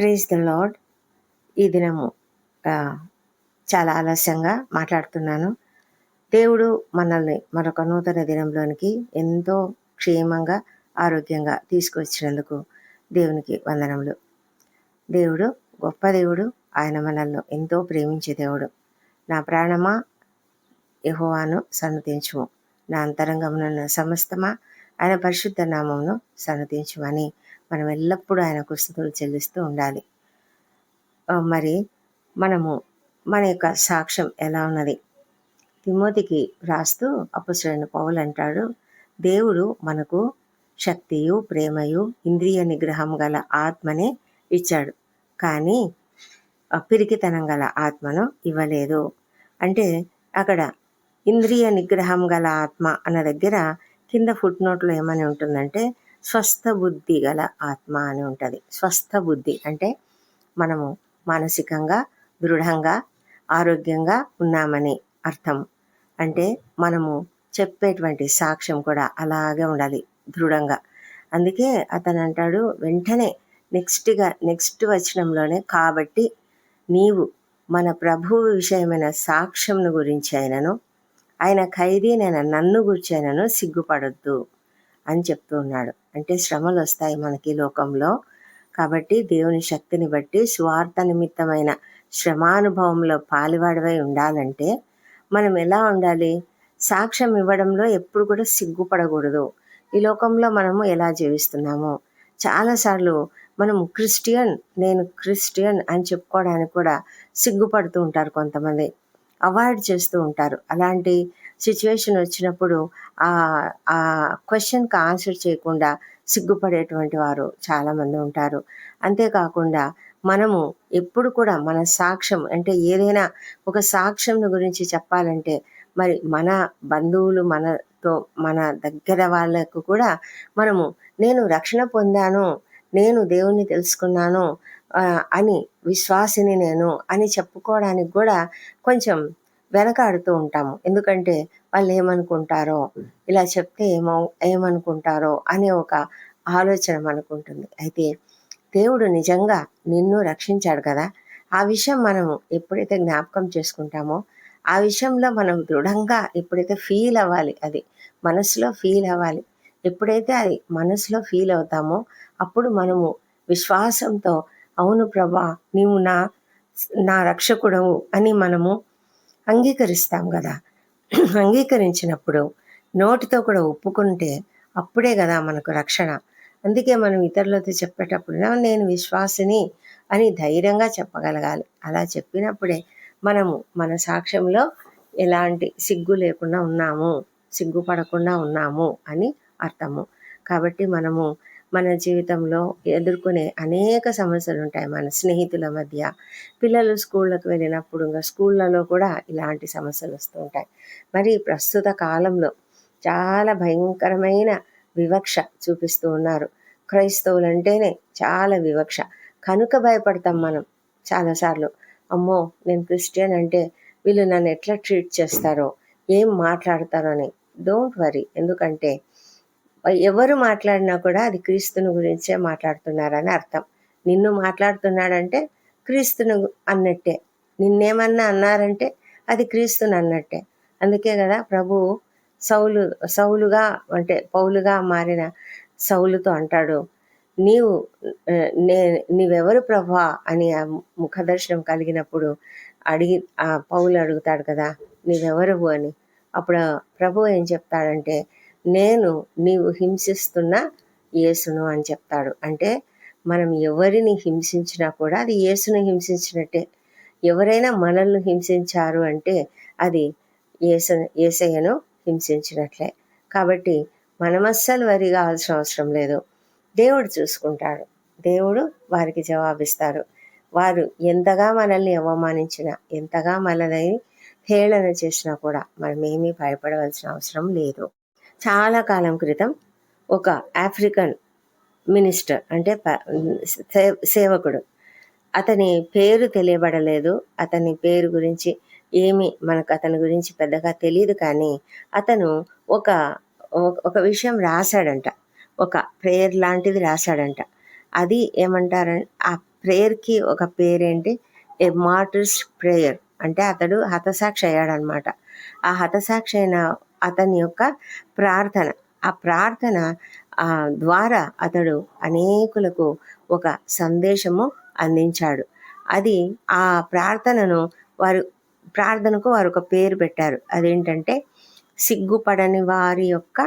Praise the lord ఈ దినము చాలా ఆలస్యంగా మాట్లాడుతున్నాను. దేవుడు మనల్ని మరొక నూతన దినంలోనికి ఎంతో క్షేమంగా ఆరోగ్యంగా తీసుకొచ్చినందుకు దేవునికి వందనములు. దేవుడు గొప్ప దేవుడు ఆయన మనల్ని ఎంతో ప్రేమించే దేవుడు. నా ప్రాణమా? యహోవాను సన్నతించుము. నా అంతరంగమున సమస్తమా? ఆయన పరిశుద్ధ నామమును సన్నతించుమని మనం ఎల్లప్పుడూ ఆయనకు స్థుతులు చెల్లిస్తూ ఉండాలి. మరి మనము మన యొక్క సాక్ష్యం ఎలా ఉన్నది? తిమోతికి రాస్తూ అపసురైన పౌలు అంటాడు దేవుడు మనకు శక్తియు ప్రేమయు ఇంద్రియ నిగ్రహం గల ఆత్మనే ఇచ్చాడు. కానీ పిరికితనం గల ఆత్మను ఇవ్వలేదు. అంటే అక్కడ ఇంద్రియ నిగ్రహం గల ఆత్మ అన్న దగ్గర కింద ఫుట్ నోట్లో ఏమని ఉంటుందంటే స్వస్థ బుద్ధి గల ఆత్మ అని ఉంటుంది. స్వస్థ బుద్ధి అంటే మనము మానసికంగా దృఢంగా ఆరోగ్యంగా ఉన్నామని అర్థం. అంటే మనము చెప్పేటువంటి సాక్ష్యం కూడా అలాగే ఉండాలి దృఢంగా. అందుకే అతను అంటాడు వెంటనే నెక్స్ట్గా నెక్స్ట్ వచనంలోనే కాబట్టి నీవు మన ప్రభువు విషయమైన సాక్ష్యంను గురించి అయినను ఆయన ఖైదీనైన నన్ను గురించి అయినను సిగ్గుపడొద్దు. అని చెప్తూ ఉన్నాడు అంటే శ్రమలు వస్తాయి మనకి ఈ లోకంలో. కాబట్టి దేవుని శక్తిని బట్టి స్వార్థ నిమిత్తమైన శ్రమానుభవంలో పాలివాడవై ఉండాలంటే మనం ఎలా ఉండాలి? సాక్ష్యం ఇవ్వడంలో ఎప్పుడు కూడా సిగ్గుపడకూడదు. ఈ లోకంలో మనము ఎలా జీవిస్తున్నాము. చాలాసార్లు మనం క్రిస్టియన్ నేను క్రిస్టియన్ అని చెప్పుకోవడానికి కూడా సిగ్గుపడుతూ ఉంటారు కొంతమంది. అవాయిడ్ చేస్తూ ఉంటారు. అలాంటి సిచ్యువేషన్ వచ్చినప్పుడు ఆ ఆ క్వశ్చన్కి ఆన్సర్ చేయకుండా సిగ్గుపడేటువంటి వారు చాలామంది ఉంటారు. అంతేకాకుండా మనము ఎప్పుడు కూడా మన సాక్ష్యం అంటే ఏదైనా ఒక సాక్ష్యం గురించి చెప్పాలంటే మరి మన బంధువులు మనతో మన దగ్గర వాళ్ళకు కూడా మనము నేను రక్షణ పొందాను నేను దేవుణ్ణి తెలుసుకున్నాను అని విశ్వాసిని నేను అని చెప్పుకోవడానికి కూడా కొంచెం వెనకాడుతూ ఉంటాము. ఎందుకంటే వాళ్ళు ఏమనుకుంటారో ఇలా చెప్తే ఏమో ఏమనుకుంటారో అనే ఒక ఆలోచన మనకు ఉంటుంది అయితే దేవుడు నిజంగా నిన్ను రక్షించాడు కదా? ఆ విషయం మనము ఎప్పుడైతే జ్ఞాపకం చేసుకుంటామో ఆ విషయంలో మనం దృఢంగా ఎప్పుడైతే ఫీల్ అవ్వాలి అది మనసులో ఫీల్ అవ్వాలి ఎప్పుడైతే అది మనసులో ఫీల్ అవుతామో అప్పుడు మనము విశ్వాసంతో అవును ప్రభా నీవు నా నా రక్షకుడవు అని మనము అంగీకరిస్తాం కదా. అంగీకరించినప్పుడు నోటితో కూడా ఒప్పుకుంటే అప్పుడే కదా మనకు రక్షణ. అందుకే మనం ఇతరులతో చెప్పేటప్పుడు నేను విశ్వాసిని అని ధైర్యంగా చెప్పగలగాలి. అలా చెప్పినప్పుడే మనము మన సాక్ష్యంలో ఎలాంటి సిగ్గు లేకుండా ఉన్నాము సిగ్గుపడకుండా ఉన్నాము అని అర్థము. కాబట్టి మనము మన జీవితంలో ఎదుర్కొనే అనేక సమస్యలు ఉంటాయి మన స్నేహితుల మధ్య పిల్లలు స్కూళ్ళకు వెళ్ళినప్పుడు ఇంకా స్కూళ్ళలో కూడా ఇలాంటి సమస్యలు వస్తూ ఉంటాయి మరి ప్రస్తుత కాలంలో చాలా భయంకరమైన వివక్ష చూపిస్తూ ఉన్నారు. క్రైస్తవులు అంటేనే చాలా వివక్ష. కనుక భయపడతాం మనం చాలాసార్లు. అమ్మో నేను క్రిస్టియన్ అంటే వీళ్ళు నన్ను ఎట్లా ట్రీట్ చేస్తారో ఏం మాట్లాడతారో అని డోంట్ వరీ. ఎందుకంటే ఎవరు మాట్లాడినా కూడా అది క్రీస్తుని గురించే మాట్లాడుతున్నారని అర్థం. నిన్ను మాట్లాడుతున్నాడంటే క్రీస్తును అన్నట్టే. నిన్నేమన్నా అన్నారంటే అది క్రీస్తుని అన్నట్టే. అందుకే కదా ప్రభు సౌలు సౌలుగా అంటే పౌలుగా మారిన సౌలుతో అంటాడు నీవు నే నీవెవరు ప్రభా? అని ఆ ముఖదర్శనం కలిగినప్పుడు అడిగి ఆ పౌలు అడుగుతాడు కదా నీవెవరు అని. అప్పుడు ప్రభు ఏం చెప్తాడంటే నేను నీవు హింసిస్తున్న యేసును అని చెప్తాడు. అంటే మనం ఎవరిని హింసించినా కూడా అది యేసును హింసించినట్టే. ఎవరైనా మనల్ని హింసించారు అంటే అది ఏస ఏసయ్యను హింసించినట్లే. కాబట్టి మనం అస్సలు వరి కావాల్సిన అవసరం లేదు. దేవుడు చూసుకుంటాడు. దేవుడు వారికి జవాబిస్తారు. వారు ఎంతగా మనల్ని అవమానించినా ఎంతగా మనల్ని హేళన చేసినా కూడా మనం ఏమీ భయపడవలసిన అవసరం లేదు. చాలా కాలం క్రితం ఒక ఆఫ్రికన్ మినిస్టర్ అంటే సే- సేవకుడు. అతని పేరు తెలియబడలేదు. అతని పేరు గురించి ఏమి మనకు అతని గురించి పెద్దగా తెలియదు కానీ అతను ఒక ఒక- ఒక విషయం రాశాడంట. ఒక ప్రేయర్ లాంటిది రాశాడంట. అది ఏమంటారంటే ఆ ప్రేయర్కి ఒక పేరేంటి? ఏ మార్టర్స్ ప్రేయర్ అంటే అతడు హతసాక్షి అయ్యాడనమాట. ఆ హతసాక్షి అయిన అతని యొక్క ప్రార్థన. ఆ ప్రార్థన ద్వారా అతడు అనేకులకు ఒక సందేశము అందించాడు. అది ఆ ప్రార్థనను వారు ప్రార్థనకు వారు ఒక పేరు పెట్టారు. అదేంటంటే సిగ్గుపడని వారి యొక్క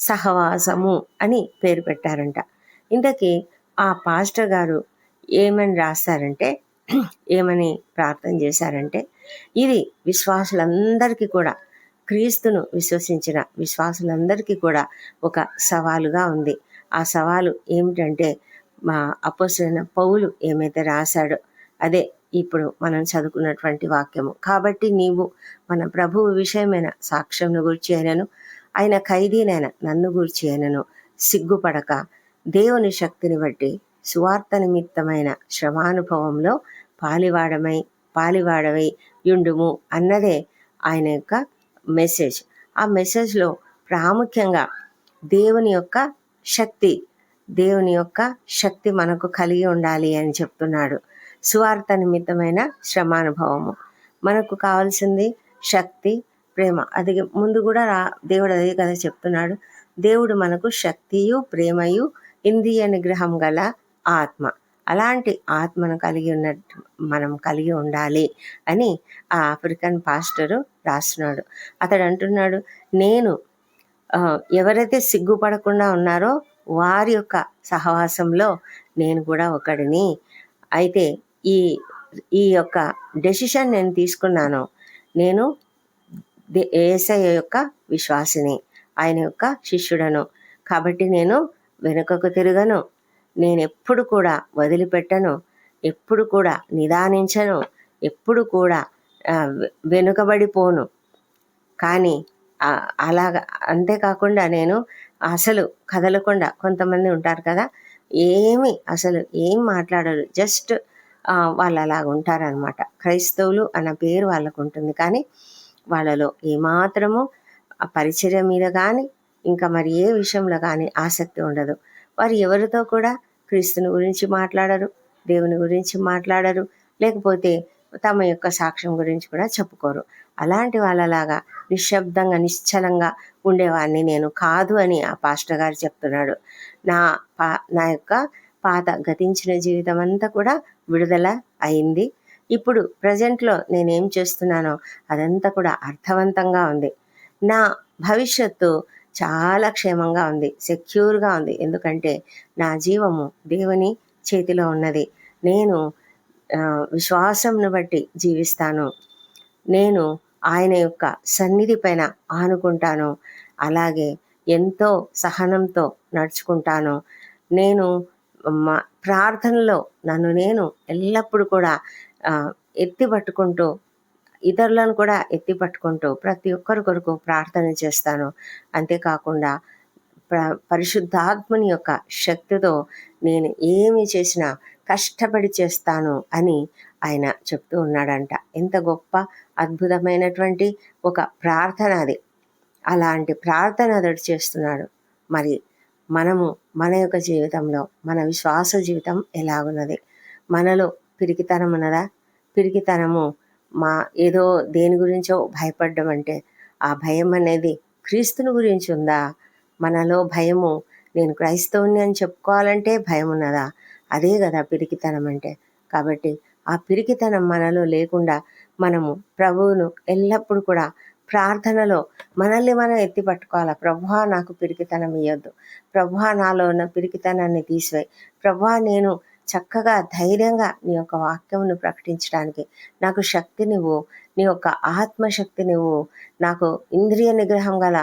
సహవాసము అని పేరు పెట్టారంట. ఇంతకీ ఆ పాస్టర్ గారు ఏమని రాస్తారంటే ఏమని ప్రార్థన చేశారంటే ఇది విశ్వాసులందరికీ కూడా క్రీస్తును విశ్వసించిన విశ్వాసులందరికీ కూడా ఒక సవాలుగా ఉంది. ఆ సవాలు ఏమిటంటే మా అపోసరైన పౌలు ఏమైతే రాశాడో అదే ఇప్పుడు మనం చదువుకున్నటువంటి వాక్యము. కాబట్టి నీవు మన ప్రభువు విషయమైన సాక్ష్యంను గురించి అయినను ఆయన ఖైదీనైన నన్ను గూర్చి అయినను సిగ్గుపడక దేవుని శక్తిని బట్టి సువార్త నిమిత్తమైన శ్రమానుభవంలో పాలివాడమై పాలివాడవై యుండుము అన్నదే ఆయన యొక్క మెసేజ్ ఆ మెసేజ్లో ప్రాముఖ్యంగా దేవుని యొక్క శక్తి దేవుని యొక్క శక్తి మనకు కలిగి ఉండాలి అని చెప్తున్నాడు. సువార్త నిమిత్తమైన శ్రమానుభవము. మనకు కావాల్సింది శక్తి ప్రేమ. అది ముందు కూడా రా దేవుడు అదే కదా చెప్తున్నాడు. దేవుడు మనకు శక్తియు ప్రేమయు ఇంద్రియ నిగ్రహం గల ఆత్మ. అలాంటి ఆత్మను కలిగి ఉన్నట్టు మనం కలిగి ఉండాలి అని ఆ ఆఫ్రికన్ పాస్టరు రాస్తున్నాడు. అతడు అంటున్నాడు నేను ఎవరైతే సిగ్గుపడకుండా ఉన్నారో వారి యొక్క సహవాసంలో నేను కూడా ఒకడిని. అయితే ఈ ఈ యొక్క డెసిషన్ నేను తీసుకున్నాను. నేను ఏసఐ యొక్క విశ్వాసిని ఆయన యొక్క శిష్యుడను. కాబట్టి నేను వెనుకకు తిరగను. నేను ఎప్పుడు కూడా వదిలిపెట్టను ఎప్పుడు కూడా నిదానించను ఎప్పుడు కూడా వెనుకబడిపోను. కానీ అలాగా అంతేకాకుండా నేను అసలు కదలకుండా కొంతమంది ఉంటారు కదా ఏమి అసలు ఏం మాట్లాడరు జస్ట్ వాళ్ళు అలాగ ఉంటారనమాట క్రైస్తవులు అన్న పేరు వాళ్ళకు ఉంటుంది కానీ వాళ్ళలో ఏమాత్రము పరిచర్య మీద కానీ ఇంకా మరి ఏ విషయంలో కానీ ఆసక్తి ఉండదు. వారు ఎవరితో కూడా క్రీస్తుని గురించి మాట్లాడరు దేవుని గురించి మాట్లాడరు లేకపోతే తమ యొక్క సాక్ష్యం గురించి కూడా చెప్పుకోరు. అలాంటి వాళ్ళలాగా నిశ్శబ్దంగా నిశ్చలంగా ఉండేవాడిని నేను కాదు అని ఆ పాస్టర్ గారు చెప్తున్నాడు. నా పా నా యొక్క పాత గతించిన జీవితం అంతా కూడా విడుదల అయింది. ఇప్పుడు ప్రజెంట్లో నేనేం చేస్తున్నానో అదంతా కూడా అర్థవంతంగా ఉంది. నా భవిష్యత్తు చాలా క్షేమంగా ఉంది సెక్యూర్గా ఉంది. ఎందుకంటే నా జీవము దేవుని చేతిలో ఉన్నది. నేను విశ్వాసంను బట్టి జీవిస్తాను. నేను ఆయన యొక్క సన్నిధి పైన ఆనుకుంటాను. అలాగే ఎంతో సహనంతో నడుచుకుంటాను. నేను మా ప్రార్థనలో నన్ను నేను ఎల్లప్పుడూ కూడా ఎత్తి పట్టుకుంటూ ఇతరులను కూడా ఎత్తి పట్టుకుంటూ ప్రతి ఒక్కరి కొరకు ప్రార్థన చేస్తాను. అంతేకాకుండా ప్ర పరిశుద్ధాత్మని యొక్క శక్తితో నేను ఏమి చేసినా కష్టపడి చేస్తాను అని ఆయన చెప్తూ ఉన్నాడంట. ఎంత గొప్ప అద్భుతమైనటువంటి ఒక ప్రార్థన అది. అలాంటి ప్రార్థన అతడు చేస్తున్నాడు. మరి మనము మన యొక్క జీవితంలో మన విశ్వాస జీవితం ఎలాగున్నది? మనలో పిరికితనం ఉన్నదా? పిరికితనము మా ఏదో దేని గురించో భయపడ్డం అంటే ఆ భయం అనేది క్రీస్తుని గురించి ఉందా? మనలో భయము నేను క్రైస్తవుని అని చెప్పుకోవాలంటే భయం ఉన్నదా? అదే కదా పిరికితనం అంటే. కాబట్టి ఆ పిరికితనం మనలో లేకుండా మనము ప్రభువును ఎల్లప్పుడూ కూడా ప్రార్థనలో మనల్ని మనం ఎత్తి పట్టుకోవాలి? ప్రభువా నాకు పిరికితనం ఇవ్వద్దు ప్రభువా నాలో ఉన్న పిరికితనాన్ని తీసివేయి. ప్రభువా నేను చక్కగా ధైర్యంగా నీ యొక్క వాక్యమును ప్రకటించడానికి నాకు శక్తి నువ్వు నీ యొక్క ఆత్మశక్తి నువ్వు నాకు ఇంద్రియ నిగ్రహం గల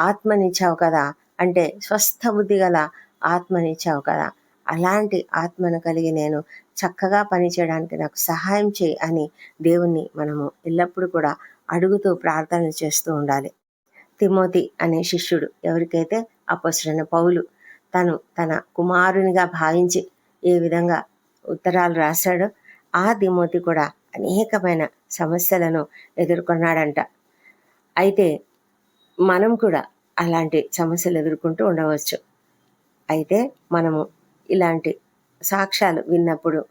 ఆత్మనిచ్చావు కదా అంటే స్వస్థ బుద్ధి గల ఆత్మనిచ్చావు కదా. అలాంటి ఆత్మను కలిగి నేను చక్కగా పనిచేయడానికి నాకు సహాయం చేయి అని దేవుణ్ణి మనము ఎల్లప్పుడూ కూడా అడుగుతూ ప్రార్థన చేస్తూ ఉండాలి. తిమోతి అనే శిష్యుడు ఎవరికైతే అపసరణ పౌలు తను తన కుమారునిగా భావించి ఏ విధంగా ఉత్తరాలు రాశాడో ఆ దిమోతి కూడా అనేకమైన సమస్యలను ఎదుర్కొన్నాడంట. అయితే మనం కూడా అలాంటి సమస్యలు ఎదుర్కొంటూ ఉండవచ్చు. అయితే మనము ఇలాంటి సాక్ష్యాలు విన్నప్పుడు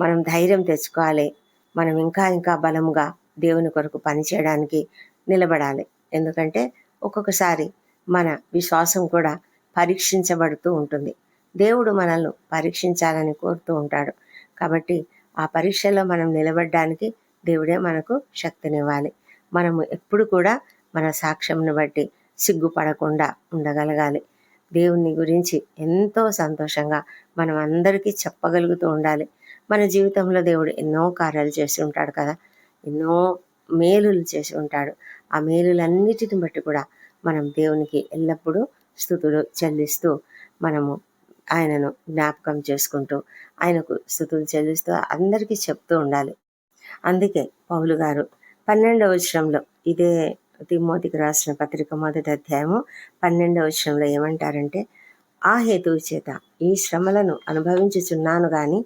మనం ధైర్యం తెచ్చుకోవాలి. మనం ఇంకా ఇంకా బలముగా దేవుని కొరకు పనిచేయడానికి నిలబడాలి. ఎందుకంటే ఒక్కొక్కసారి మన విశ్వాసం కూడా పరీక్షించబడుతూ ఉంటుంది. దేవుడు మనల్ని పరీక్షించాలని కోరుతూ ఉంటాడు. కాబట్టి ఆ పరీక్షలో మనం నిలబడడానికి దేవుడే మనకు శక్తినివ్వాలి. మనము ఎప్పుడు కూడా మన సాక్ష్యంను బట్టి సిగ్గుపడకుండా ఉండగలగాలి. దేవుని గురించి ఎంతో సంతోషంగా మనం అందరికీ చెప్పగలుగుతూ ఉండాలి. మన జీవితంలో దేవుడు ఎన్నో కార్యాలు చేసి ఉంటాడు కదా. ఎన్నో మేలులు చేసి ఉంటాడు. ఆ మేలులన్నిటిని బట్టి కూడా మనం దేవునికి ఎల్లప్పుడూ స్థుతులు చెల్లిస్తూ మనము ఆయనను జ్ఞాపకం చేసుకుంటూ ఆయనకు స్థుతులు చెల్లిస్తూ అందరికీ చెప్తూ ఉండాలి. అందుకే పౌలు గారు పన్నెండవ వచనంలో ఇదే తిమ్మోతికి రాసిన పత్రిక మొదటి అధ్యాయము పన్నెండవ వచనంలో ఏమంటారంటే ఆ హేతువు చేత ఈ శ్రమలను అనుభవించుచున్నాను గాని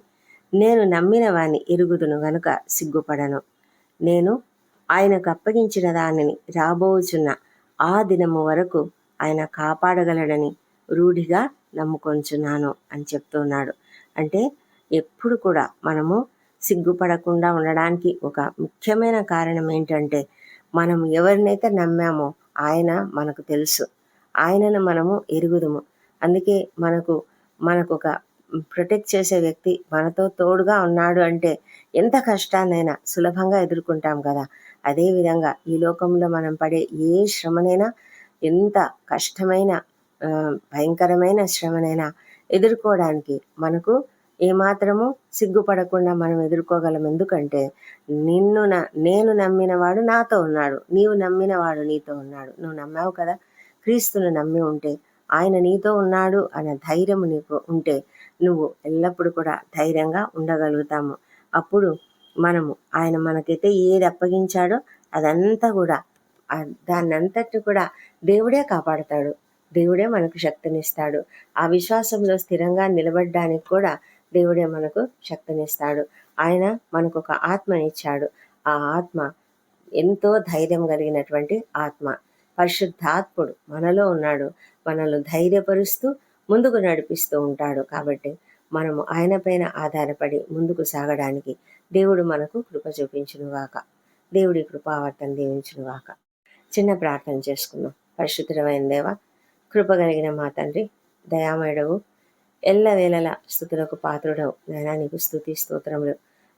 నేను నమ్మిన వాని ఎరుగుదును గనుక సిగ్గుపడను. నేను ఆయనకు అప్పగించిన దానిని రాబోచున్న ఆ దినము వరకు ఆయన కాపాడగలడని రూఢిగా నమ్ముకొంచున్నాను అని చెప్తున్నాడు. అంటే ఎప్పుడు కూడా మనము సిగ్గుపడకుండా ఉండడానికి ఒక ముఖ్యమైన కారణం ఏంటంటే మనం ఎవరినైతే నమ్మామో ఆయన మనకు తెలుసు. ఆయనను మనము ఎరుగుదుము. అందుకే మనకు మనకు ఒక ప్రొటెక్ట్ చేసే వ్యక్తి మనతో తోడుగా ఉన్నాడు అంటే ఎంత కష్టాన్నైనా సులభంగా ఎదుర్కొంటాం కదా. అదేవిధంగా ఈ లోకంలో మనం పడే ఏ శ్రమనైనా ఎంత కష్టమైన భయంకరమైన శ్రమనైనా ఎదుర్కోవడానికి మనకు ఏమాత్రము సిగ్గుపడకుండా మనం ఎదుర్కోగలం. ఎందుకంటే నిన్ను నేను నమ్మిన వాడు నాతో ఉన్నాడు. నీవు నమ్మిన వాడు నీతో ఉన్నాడు. నువ్వు నమ్మావు కదా? క్రీస్తును నమ్మి ఉంటే ఆయన నీతో ఉన్నాడు అనే ధైర్యం నీకు ఉంటే నువ్వు ఎల్లప్పుడూ కూడా ధైర్యంగా ఉండగలుగుతాము. అప్పుడు మనము ఆయన మనకైతే ఏది అప్పగించాడో అదంతా కూడా దాన్నంతటి కూడా దేవుడే కాపాడతాడు. దేవుడే మనకు శక్తినిస్తాడు. ఆ విశ్వాసంలో స్థిరంగా నిలబడడానికి కూడా దేవుడే మనకు శక్తినిస్తాడు. ఆయన మనకు ఒక ఆత్మనిచ్చాడు. ఆ ఆత్మ ఎంతో ధైర్యం కలిగినటువంటి ఆత్మ. పరిశుద్ధాత్ముడు మనలో ఉన్నాడు. మనల్ని ధైర్యపరుస్తూ ముందుకు నడిపిస్తూ ఉంటాడు కాబట్టి మనము ఆయన పైన ఆధారపడి ముందుకు సాగడానికి దేవుడు మనకు కృప చూపించునుగాక. దేవుడి కృపావర్తన దీవించునుగాక. చిన్న ప్రార్థన చేసుకున్నాం పరిశుద్ధమైన దేవ కృపగలిగిన మా తండ్రి దయామయుడవు. ఎల్లవేళల స్థుతులకు పాత్రుడవు. నాయన నీకు స్థుతి స్తోత్రములు.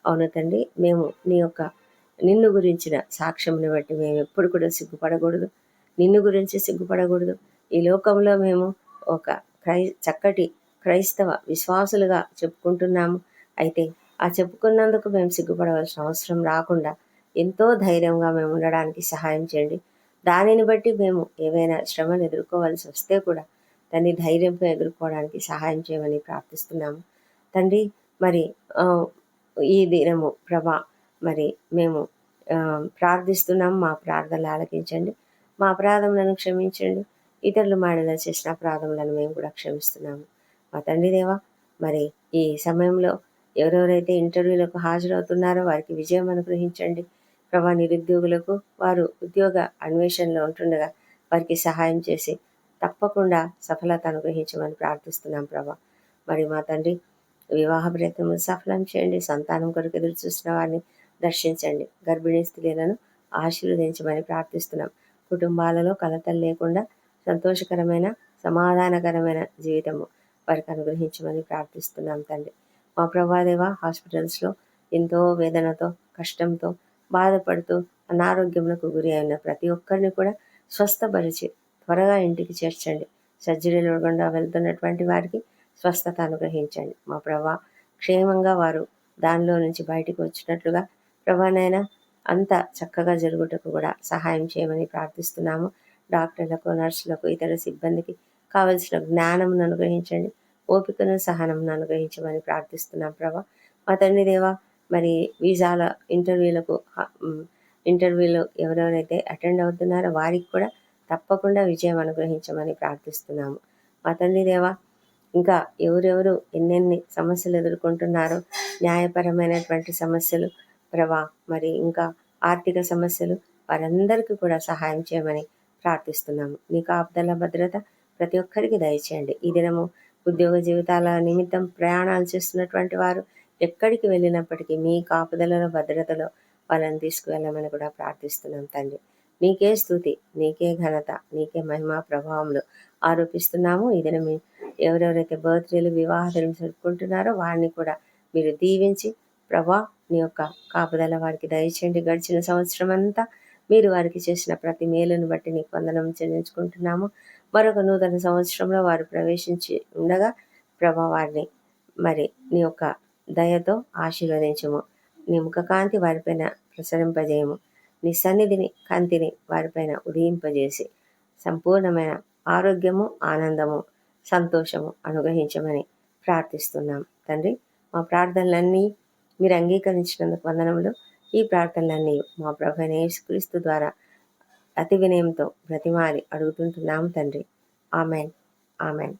అవును తండ్రి మేము నీ యొక్క నిన్ను గురించిన సాక్ష్యంని బట్టి మేము ఎప్పుడు కూడా సిగ్గుపడకూడదు. నిన్ను గురించి సిగ్గుపడకూడదు. ఈ లోకంలో మేము ఒక క్రై చక్కటి క్రైస్తవ విశ్వాసులుగా చెప్పుకుంటున్నాము. అయితే ఆ చెప్పుకున్నందుకు మేము సిగ్గుపడవలసిన అవసరం రాకుండా ఎంతో ధైర్యంగా మేము ఉండడానికి సహాయం చేయండి. దానిని బట్టి మేము ఏవైనా శ్రమను ఎదుర్కోవాల్సి వస్తే కూడా దాన్ని ధైర్యంతో ఎదుర్కోవడానికి సహాయం చేయమని ప్రార్థిస్తున్నాము. తండ్రి మరి ఈ దినము ప్రభా మరి మేము ప్రార్థిస్తున్నాము మా ప్రార్థనలు ఆలకించండి. మా అపరాధములను క్షమించండి. ఇతరులు మాడిన చేసిన అపరాధములను మేము కూడా క్షమిస్తున్నాము. మా తండ్రి దేవా మరి ఈ సమయంలో ఎవరెవరైతే ఇంటర్వ్యూలకు హాజరవుతున్నారో వారికి విజయం అనుగ్రహించండి. ప్రభా నిరుద్యోగులకు వారు ఉద్యోగ అన్వేషణలో ఉంటుండగా వారికి సహాయం చేసి తప్పకుండా సఫలత అనుగ్రహించమని ప్రార్థిస్తున్నాం ప్రభా. మరి మా తండ్రి వివాహ ప్రయత్నములు సఫలం చేయండి సంతానం కొరకు ఎదురు చూసిన వారిని దర్శించండి గర్భిణీ స్త్రీలను ఆశీర్వదించమని ప్రార్థిస్తున్నాం. కుటుంబాలలో కలతలు లేకుండా సంతోషకరమైన సమాధానకరమైన జీవితము వారికి అనుగ్రహించమని ప్రార్థిస్తున్నాం తండ్రి. మా ప్రభాదేవ హాస్పిటల్స్లో ఎంతో వేదనతో కష్టంతో బాధపడుతూ అనారోగ్యములకు గురి అయిన ప్రతి ఒక్కరిని కూడా స్వస్థపరిచి త్వరగా ఇంటికి చేర్చండి. సర్జరీలు గుండా వెళ్తున్నటువంటి వారికి స్వస్థత అనుగ్రహించండి. మా ప్రభా క్షేమంగా వారు దానిలో నుంచి బయటికి వచ్చినట్లుగా ప్రభానైనా అంత చక్కగా జరుగుటకు కూడా సహాయం చేయమని ప్రార్థిస్తున్నాము. డాక్టర్లకు నర్సులకు ఇతర సిబ్బందికి కావలసిన జ్ఞానమును అనుగ్రహించండి. ఓపికను సహనమును అనుగ్రహించమని ప్రార్థిస్తున్నాం ప్రభా. మా తండ్రి దేవా మరి వీసాల ఇంటర్వ్యూలకు ఇంటర్వ్యూలో ఎవరెవరైతే అటెండ్ అవుతున్నారో వారికి కూడా తప్పకుండా విజయం అనుగ్రహించమని ప్రార్థిస్తున్నాము. మా తండ్రి దేవా ఇంకా ఎవరెవరు ఎన్నెన్ని సమస్యలు ఎదుర్కొంటున్నారో న్యాయపరమైనటువంటి సమస్యలు ప్రభా మరి ఇంకా ఆర్థిక సమస్యలు వారందరికీ కూడా సహాయం చేయమని ప్రార్థిస్తున్నాము. నీ కాపుదల భద్రత ప్రతి ఒక్కరికి దయచేయండి. ఈ దినము ఉద్యోగ జీవితాల నిమిత్తం ప్రయాణాలు చేస్తున్నటువంటి వారు ఎక్కడికి వెళ్ళినప్పటికీ మీ కాపుదలలో భద్రతలో వాళ్ళని తీసుకువెళ్ళమని కూడా ప్రార్థిస్తున్నాం తండ్రి. నీకే స్థుతి నీకే ఘనత నీకే మహిమ ప్రభావములు ఆరోపిస్తున్నాము. ఇది మీ ఎవరెవరైతే బర్త్డేలు వివాహాలను జరుపుకుంటున్నారో వారిని కూడా మీరు దీవించి ప్రభా నీ యొక్క కాపుదల వారికి దయచేయండి. గడిచిన సంవత్సరం అంతా మీరు వారికి చేసిన ప్రతి మేలును బట్టి నీకు వందనం చెల్లించుకుంటున్నాము. మరొక నూతన సంవత్సరంలో వారు ప్రవేశించి ఉండగా ప్రభా వారిని మరి నీ యొక్క దయతో ఆశీర్వదించము. నీ ముఖకాంతి వారిపైన ప్రసరింపజేయము. నీ సన్నిధిని కాంతిని వారిపైన ఉదయింపజేసి సంపూర్ణమైన ఆరోగ్యము ఆనందము సంతోషము అనుగ్రహించమని ప్రార్థిస్తున్నాం. తండ్రి మా ప్రార్థనలన్నీ మీరు అంగీకరించినందుకు వందనములు. ఈ ప్రార్థనలన్నీ మా ప్రభు క్రీస్తు ద్వారా అతి వినయంతో బ్రతిమాలి అడుగుతుంటున్నాం తండ్రి. ఆమెన్. ఆమెన్.